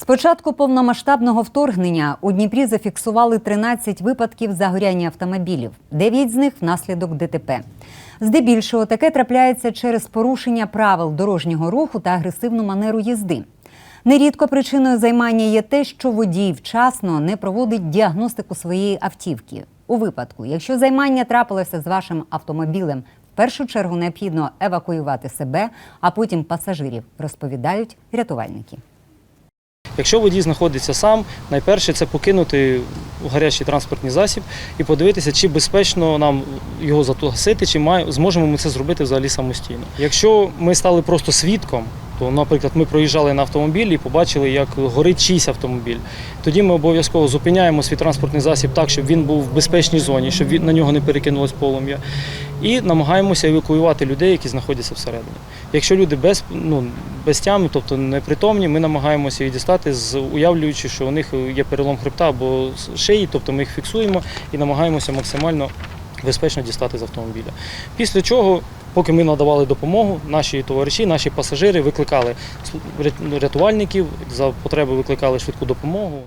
З початку повномасштабного вторгнення у Дніпрі зафіксували 13 випадків загоряння автомобілів, 9 з них внаслідок ДТП. Здебільшого таке трапляється через порушення правил дорожнього руху та агресивну манеру їзди. Нерідко причиною займання є те, що водій вчасно не проводить діагностику своєї автівки. У випадку, якщо займання трапилося з вашим автомобілем, в першу чергу необхідно евакуювати себе, а потім пасажирів, розповідають рятувальники. Якщо водій знаходиться сам, найперше це покинути гарячий транспортний засіб і подивитися, чи безпечно нам його загасити, чи зможемо ми це зробити взагалі самостійно. Якщо ми стали просто свідком, то, наприклад, ми проїжджали на автомобілі і побачили, як горить чийсь автомобіль. Тоді ми обов'язково зупиняємо свій транспортний засіб так, щоб він був в безпечній зоні, щоб на нього не перекинулось полум'я. І намагаємося евакуювати людей, які знаходяться всередині. Якщо люди без, ну, без тями, тобто непритомні, ми намагаємося їх дістати, уявлюючи, що у них є перелом хребта або шиї, тобто ми їх фіксуємо і намагаємося максимально безпечно дістати з автомобіля. Після чого, поки ми надавали допомогу, наші товариші, наші пасажири викликали рятувальників, за потреби викликали швидку допомогу.